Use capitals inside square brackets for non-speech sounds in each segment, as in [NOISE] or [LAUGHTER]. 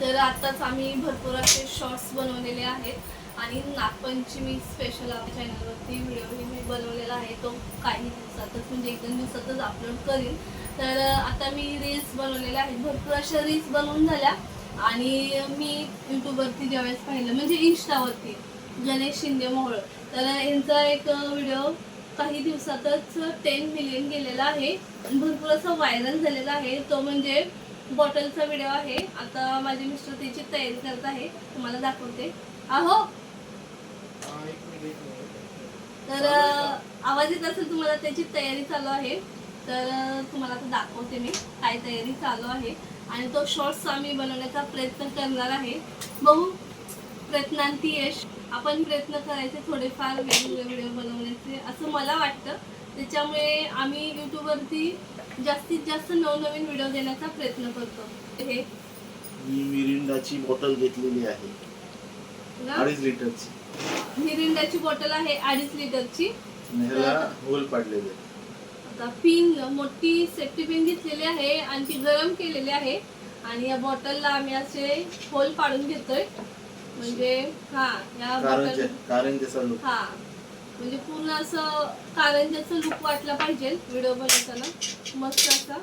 तर आताच आम्ही भरपूर असे शॉर्ट्स बनवलेले आहेत. आणि नागपंचमी स्पेशल आपल्या चॅनलवरती व्हिडिओही मी बनवलेला आहे. तो काही दिवसातच म्हणजे एक दोन दिवसातच अपलोड करीन. तर आता मी रील्स बनवलेल्या आहेत. भरपूर अशा रील्स बनवून झाल्या. आणि मी यूट्यूबवरती ज्यावेळेस पाहिलं म्हणजे इंस्टावरती गणेश शिंदे मोहळ. तर यांचा एक व्हिडिओ काही दिवसातच टेन मिलियन गेलेला आहे. भरपूर असं व्हायरल झालेला आहे. तो म्हणजे बॉटलचा व्हिडिओ आहे. आता माझे मिस्टर त्याची तयारी करत आहे. तुम्हाला दाखवते. आहो तर आवाज येत असेल तुम्हाला त्याची तयारी चालू आहे. तर तुम्हाला आता दाखवते मी काय तयारी चालू आहे. आणि तो शॉर्ट्स आम्ही बनवण्याचा प्रयत्न करणार आहे. बघू प्रयत्नांती यश. आपण प्रयत्न करायचे थोडेफार वेगवेगळे व्हिडिओ बनवण्याचे असं मला वाटतं. त्याच्यामुळे आम्ही यूट्यूबवरती जास्तीत जास्त नवनवीन व्हिडिओ देण्याचा प्रयत्न करतो. हे? मी मिरिंडाची बॉटल घेतलेली आहे? अडीच लिटरची. मिरिंडाची बॉटल आहे अडीच लिटरची. ह्याला होल पाडलेले आता पिन मोठी सेफ्टी पिन घेतलेली आहे आणि ती गरम केलेली आहे. आणि या बॉटलला आम्ही असे होल पाडून घेतोय. म्हणजे हा या बॉटल लोक हा. म्हणजे पूर्ण असं कारंजाचं लुक वाटलं पाहिजे व्हिडिओ बनवताना. मस्त असा.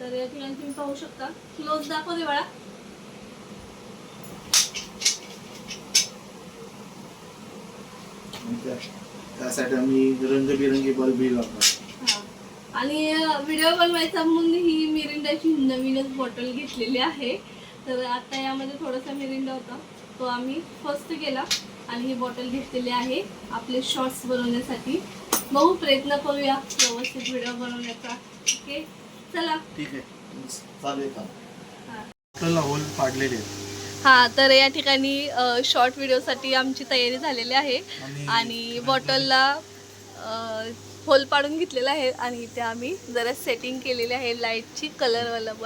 तर या ठिकाणी तुम्ही पाहू शकता. क्लोज दाखव बाळा. त्यासाठी आम्ही रंगबिरंगी बल्बही लावतो. आणि व्हिडिओ बनवायचा म्हणून ही मिरिंडाची नवीनच बॉटल घेतलेली आहे. तर आता यामध्ये थोडासा मिरिंडा होता. तो आम्ही फर्स्ट केला. आणि ही बॉटल घेतलेली आहे आपले शॉर्ट्स बनवण्यासाठी. बघू प्रयत्न करूया व्यवस्थित व्हिडिओ बनवण्याचा. ओके चला. ठीक आहे. चालेल हा. होल पाडलेले हा तर या ठिकाणी शॉर्ट व्हिडिओसाठी आमची तयारी झालेली आहे. आणि बॉटलला होल पाडून घेतलेला आहे आणि इथे आम्ही जरा सेटिंग केलेली आहे. लाईटची बल्ब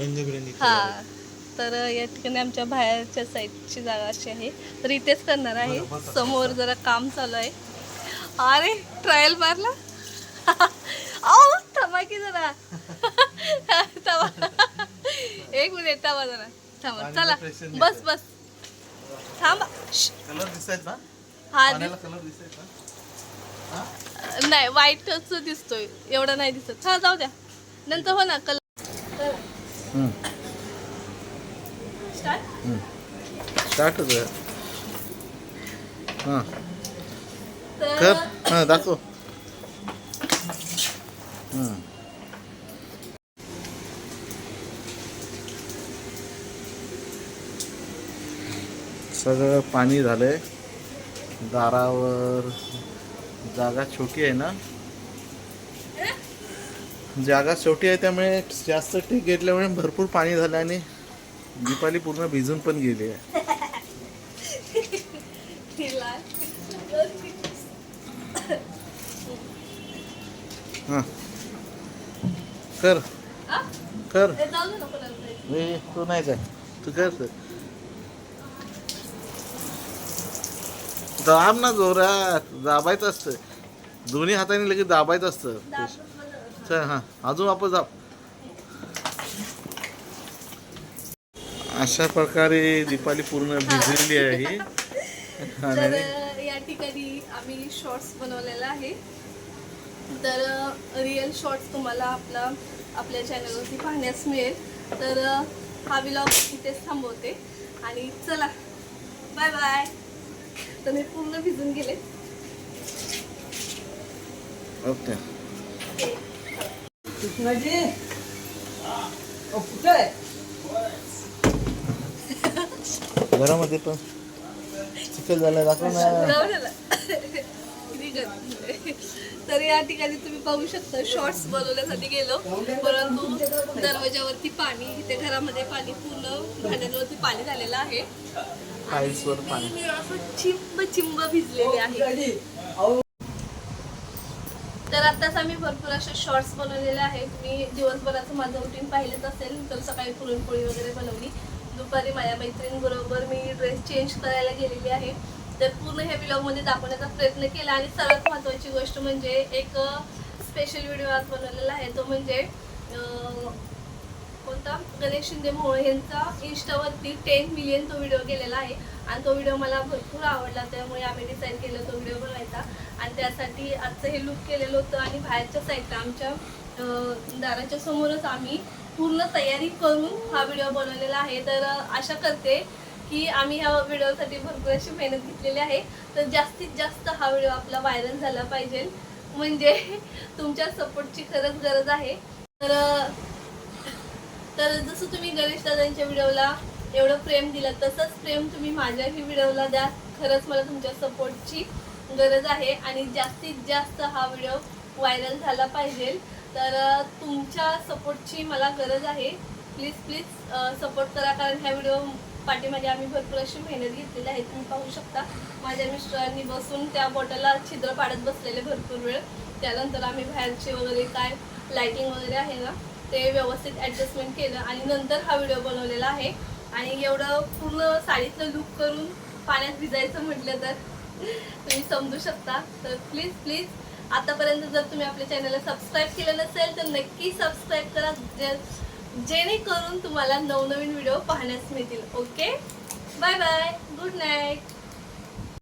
रंगबिरंगी हा. तर या ठिकाणी आमच्या बाहेरच्या साईडची जागा अशी आहे. तर इथेच करणार आहे. समोर जरा काम चालू आहे. अरे ट्रायल मारला? [LAUGHS] अहो थांबा की जरा. [LAUGHS] थांबा. एक मिनिट थांबा जरा. थांबा चला. बस. बस. थांबा. हा नाही वाईटच दिसतोय. एवढा नाही दिसत. हा जाऊ द्या. नंतर हो ना कलर स्टार्ट हां. कर. हां दाखव. सगळं पाणी झालंय. दारावर जागा छोटी आहे ना? जागा छोटी आहे त्यामुळे जास्त टेक घेतल्यामुळे भरपूर पाणी झालं आणि दीपाली पूर्ण भिजून पण गेली आहे. हां. कर? कर. ए, तू नाही काय तू कर. दाब ना जोरात. दाबायचं असतं. दोन्ही हाताने लगेच दाबायचं असतं. चल हां. अजून वापस दाब. अशा प्रकारे दीपाली पूर्ण भिजलेली आहे. तर या ठिकाणी आम्ही शॉर्ट्स बनवलेला आहे. तर रिअल शॉर्ट्स तुम्हाला आपला आपल्या चॅनलवरती पाहण्यास मिळेल. तर हा व्लॉग इथेच थांबवते. आणि चला बाय बाय तर मी पूर्ण भिजून गेले. ओके. घरामध्ये पण. चिखल झालं दाखव ना. तर या ठिकाणी तुम्ही पाहू शकता शॉर्ट्स बनवण्यासाठी गेलो. परंतु दरवाजावरती पाणी इथे घरामध्ये पाणी पूर्ण भांड्यांवरती पाणी झालेलं आहे. टाईल्सवर पाणी. चिंब चिंब भिजलेले आहे. तर आताच आम्ही भरपूर असे शॉर्ट्स बनवलेले आहेत. मी दिवसभराचं माझं रुटीन पाहिलेच असेल तर सकाळी पुरणपोळी वगैरे बनवली. दुपारी माझ्या मैत्रिणीबरोबर मी ड्रेस चेंज करायला गेलेली आहे. तर पूर्ण हे व्लॉगमध्ये दाखवण्याचा प्रयत्न केला आणि सर्वात महत्त्वाची गोष्ट म्हणजे एक स्पेशल व्हिडिओ आज बनवलेला आहे. तो म्हणजे कोणता? गणेश शिंदे मोहोळ यांचा इंस्टावरती टेन मिलियन तो व्हिडिओ गेलेला आहे. आणि तो व्हिडिओ मला भरपूर आवडला त्यामुळे आम्ही डिसाईड केलं तो व्हिडिओ बनवायचा. आणि त्यासाठी आजचं हे लुक केलेलं होतं आणि बाहेरच्या साईडला आमच्या दाराच्या समोरच आम्ही पूर्ण तयारी करून हा व्हिडिओ बनवलेला आहे. तर आशा करते की आम्ही ह्या व्हिडिओसाठी भरपूर अशी मेहनत घेतलेली आहे. तर जास्तीत जास्त हा व्हिडिओ आपला व्हायरल झाला पाहिजे. म्हणजे तुमच्या सपोर्टची खरंच गरज आहे. तर तर जसं तुम्ही गणेश दादांच्या व्हिडिओला एवढं प्रेम दिलं तसंच प्रेम तुम्ही माझ्याही व्हिडिओला द्या. खरंच मला तुमच्या सपोर्टची गरज आहे. आणि जास्तीत जास्त हा व्हिडिओ व्हायरल झाला पाहिजे. तर तुमच्या सपोर्टची मला गरज आहे. प्लीज प्लीज सपोर्ट करा. कारण ह्या व्हिडिओ पाठीमागे आम्ही भरपूर अशी मेहनत घेतलेली आहे. तुम्ही पाहू शकता. माझ्या मिस्टरांनी बसून त्या बॉटलला छिद्र पाडत बसलेले भरपूर वेळ. त्यानंतर आम्ही बाहेरचे वगैरे काय लायटिंग वगैरे आहे ना ते व्यवस्थित ॲडजस्टमेंट केलं आणि नंतर हा व्हिडिओ बनवलेला आहे. आणि एवढं पूर्ण साडीतलं लुक करून पाण्यात भिजायचं म्हटलं तर [LAUGHS] तुम्ही समजू शकता. तर प्लीज प्लीज आतापर्यंत जर तुम्ही आपल्या चॅनलला सबस्क्राईब केलं नसेल तर नक्की सबस्क्राईब करा जे जेणेकरून तुम्हाला नवनवीन व्हिडिओ पाहण्यास मिळतील. Okay bye bye good night